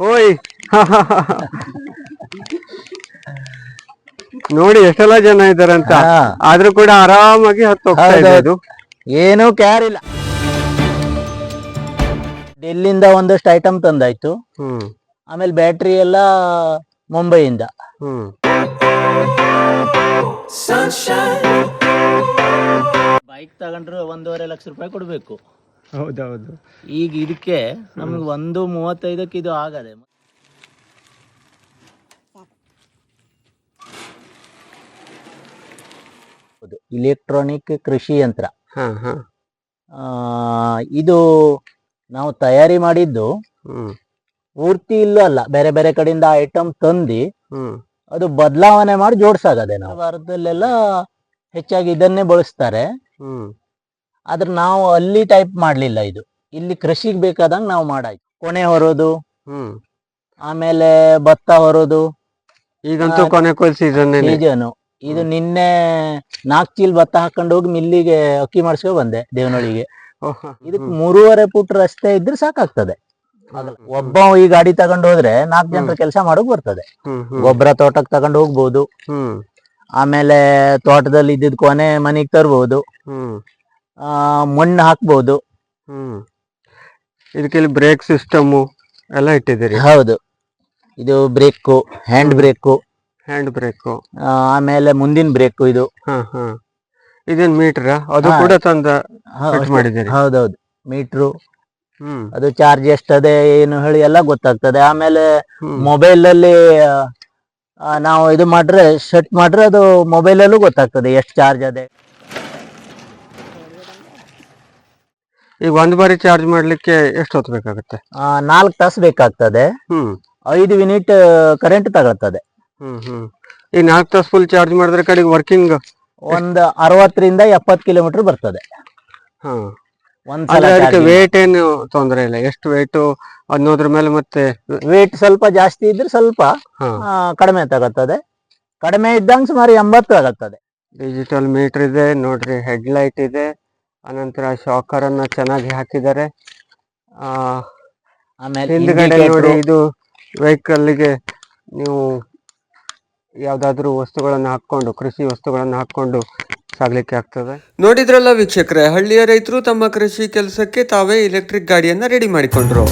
ಓಯ್. ನೋಡಿ ಎಷ್ಟೆಲ್ಲ ಜನ ಇದಾರೆ ಅಂತ. ಹಾ. ಆದ್ರೂ ಕೂಡ ಆರಾಮಾಗಿ ಹತ್ತು ಹೋಗ್ತಾ ಇದೆ ಹೌದೌದು. ಅದು ಏನೂ ಕ್ಯಾರ್ ಇಲ್ಲ. ಡೆಲ್ಲಿಂದ ಒಂದಷ್ಟು ಐಟಮ್ ತಂದಾಯ್ತು. ಹ್ಮ್. ಆಮೇಲೆ ಬ್ಯಾಟ್ರಿ ಎಲ್ಲ ಮುಂಬೈಯಿಂದ. ಹ್ಮ್. ಬೈಕ್ ತಗೊಂಡ್ರು ಒಂದೂವರೆ ಲಕ್ಷ ರೂಪಾಯಿ ಕೊಡಬೇಕು. ಹೌದೌದು. ಈಗ ಇದಕ್ಕೆ ನಮ್ಗೆ ಒಂದು ಮೂವತ್ತೈದಕ್ಕೆ ಇದು ಆಗದೆ. ಇಲೆಕ್ಟ್ರಾನಿಕ್ ಕೃಷಿ ಯಂತ್ರ. ಹಾ ಹಾ. ಆ, ಇದು ನಾವು ತಯಾರಿ ಮಾಡಿದ್ದು ಪೂರ್ತಿ ಇಲ್ಲೂ ಅಲ್ಲ. ಬೇರೆ ಬೇರೆ ಕಡೆಯಿಂದ ಐಟಮ್ ತಂದು ಅದು ಬದಲಾವಣೆ ಮಾಡಿ ಜೋಡ್ಸಾಗದೆ ನಾವು. ಭಾರತದಲ್ಲೆಲ್ಲ ಹೆಚ್ಚಾಗಿ ಇದನ್ನೇ ಬಳಸ್ತಾರೆ. ಹ್ಮ್. ಆದ್ರೆ ನಾವು ಅಲ್ಲಿ ಟೈಪ್ ಮಾಡ್ಲಿಲ್ಲ ಇದು. ಇಲ್ಲಿ ಕೃಷಿಗೆ ಬೇಕಾದಂಗ್ ನಾವು ಮಾಡಾಯ್ತು. ಕೊನೆ ಹೊರೋದು ಹ್ಮ್. ಆಮೇಲೆ ಭತ್ತ ಹೊರೋದು. ಈಗಂತೂ ಕೊನೆ ಸೀಸನ್. ಇದು ನಿನ್ನೆ ನಾಲ್ಕು ಚೀಲ್ ಭತ್ತ ಹಾಕೊಂಡು ಹೋಗಿ ಮಿಲ್ಲಿಗೆ ಅಕ್ಕಿ ಮಾಡಿಸ್ಕೊ ಬಂದೆ ದೇವನಹಳ್ಳಿಗೆ. ಇದಕ್ಕೆ ಮೂರುವರೆ ಫುಟ್ ರಸ್ತೆ ಇದ್ರೆ ಸಾಕಾಗ್ತದೆ. ಒಬ್ಬ ಈ ಗಾಡಿ ತಗೊಂಡು ಹೋದ್ರೆ ನಾಲ್ಕು ಜನರ ಕೆಲಸ ಮಾಡೋಕ್ ಬರ್ತದೆ. ಗೊಬ್ಬರ ತೋಟಕ್ಕೆ ತಗೊಂಡು ಹೋಗ್ಬಹುದು ಆಮೇಲೆ ತೋಟದಲ್ಲಿ ಇದ್ದಿದ್ ಕೊನೆ ಮನೆಗ್ ಆ, ಮಣ್ಣು ಹಾಕ್ಬೋದು. ಹ್ಮ್. ಇದಕ್ಕೆ ಬ್ರೇಕ್ ಸಿಸ್ಟಮ್ ಎಲ್ಲ ಇಟ್ಟಿದ್ದೀರಿ. ಹೌದು. ಇದು brake hand brake hand brake ಆಮೇಲೆ ಮುಂದಿನ ಬ್ರೇಕು ಇದು. ಹಾ ಹಾ. ಇದೇನ್ ಮೀಟರ್ ಅದು ಕೂಡ ತಂದ ಮಾಡಿದ್ದೀರಿ. ಹೌದೌದು. Meter hmm. ಅದು ಚಾರ್ಜ್ ಎಷ್ಟದೆ ಏನು ಹೇಳಿ ಎಲ್ಲ ಗೊತ್ತಾಗ್ತದೆ. ಆಮೇಲೆ ಹ್ಮ್. ಮೊಬೈಲ್ ಅಲ್ಲಿ ಆ, ನಾವು ಇದು ಮಾಡ್ರೆ ಸೆಟ್ ಮಾಡ್ರೆ ಅದು ಮೊಬೈಲ್ ಅಲ್ಲೂ ಗೊತ್ತಾಗ್ತದೆ ಎಷ್ಟು ಚಾರ್ಜ್ ಅದೆ. ಈಗ ಒಂದ್ ಬಾರಿ ಚಾರ್ಜ್ ಮಾಡ್ಲಿಕ್ಕೆ ಎಷ್ಟು ಹೊತ್ತು ಬೇಕಾಗುತ್ತೆ? ನಾಲ್ಕು ತಾಸು ಬೇಕಾಗ್ತದೆ. ಹ್ಮ್. ಐದು ಮಿನಿಟ್ ಕರೆಂಟ್ ತಗೊಳ್ತದೆ. ಹ್ಮ್ ಹ್ಮ್. ಈಗ ನಾಲ್ಕು ತಾಸು ಫುಲ್ ಚಾರ್ಜ್ ಮಾಡಿದ್ರೆ ಕಡೆಗೆ ವರ್ಕಿಂಗ್ ಒಂದ್ ಅರವತ್ತರಿಂದ ಎಪ್ಪತ್ತು ಕಿಲೋಮೀಟರ್ ಬರ್ತದೆ. ಹಾ. ಒಂದ್ಸಲ ಅಂದ್ರೆ ಅದಕ್ಕೆ ವೇಟ್ ಏನು ತೊಂದರೆ ಇಲ್ಲ? ಎಷ್ಟು ವೇಟ್ ಅನ್ನೋದ್ರ ಮೇಲೆ ಮತ್ತೆ ವೇಟ್ ಸ್ವಲ್ಪ ಜಾಸ್ತಿ ಇದ್ರೆ ಸ್ವಲ್ಪ ಆ, ಕಡಿಮೆ ತಗೊಳ್ತದೆ. ಕಡಿಮೆ ಇದ್ದಂಗೆ ಸುಮಾರು ಎಂಬತ್ತು ಆಗುತ್ತದೆ. ಡಿಜಿಟಲ್ ಮೀಟರ್ ಇದೆ ನೋಡ್ರಿ ಹೆಡ್ ಲೈಟ್ ಇದೆ. ಅನಂತರ ಶಾಕರ್ ಅನ್ನ ಚೆನ್ನಾಗಿ ಹಾಕಿದ್ದಾರೆ. ಆ ಆಮೇಲೆ ಹಿಂದ್ಗಡೆ ನೋಡಿ ಇದು ವೆಹಿಕಲ್ಗೆ ನೀವು ಯಾವ್ದಾದ್ರು ವಸ್ತುಗಳನ್ನ ಹಾಕೊಂಡು ಕೃಷಿ ವಸ್ತುಗಳನ್ನ ಹಾಕೊಂಡು ಸಾಗ್ಲಿಕ್ಕೆ ಆಗ್ತದೆ. ನೋಡಿದ್ರಲ್ಲ ವೀಕ್ಷಕರೇ ಹಳ್ಳಿಯ ರೈತರು ತಮ್ಮ ಕೃಷಿ ಕೆಲಸಕ್ಕೆ ತಾವೇ ಎಲೆಕ್ಟ್ರಿಕ್ ಗಾಡಿಯನ್ನ ರೆಡಿ ಮಾಡಿಕೊಂಡ್ರು.